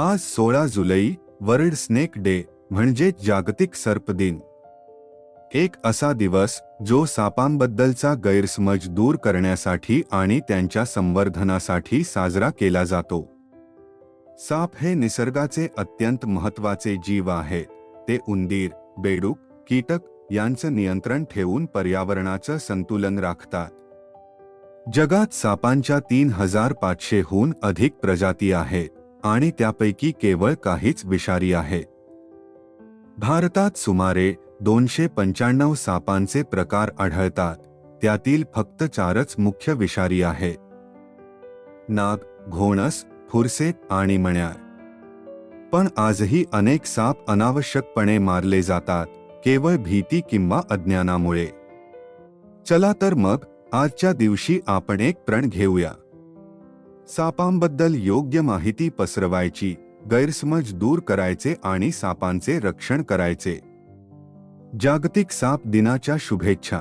आज सोळा जुलै world snake day म्हणजे जागतिक सर्प दिन. एक असा दिवस जो सापांबद्दलचा गैरसमज दूर करण्यासाठी आणि त्यांच्या संवर्धनासाठी साजरा केला जातो. साप हे निसर्गाचे अत्यंत महत्त्वाचे जीव आहेत ते उंदीर बेडूक कीटक यांचं नियंत्रण ठेवून पर्यावरणाचं संतुलन राखतात. जगात सापांच्या तीन हजार पाचशेहून अधिक प्रजाती आहेत. आणि त्यापैकी केवळ काहीच विषारी आहे. भारतात सुमारे दोनशे पंच्याण्णव सापांचे प्रकार आढळतात त्यातील फक्त चारच मुख्य विषारी आहे. नाग घोणस फुरसेत आणि मण्यार. पण आजही अनेक साप अनावश्यकपणे मारले जातात केवळ भीती किंवा अज्ञानामुळे. चला तर मग आजच्या दिवशी आपण एक प्रण घेऊया. सापांबद्दल योग्य माहिती पसरवायची गैरसमज दूर करायचे आणि सापांचे रक्षण करायचे. जागतिक साप दिनाच्या शुभेच्छा.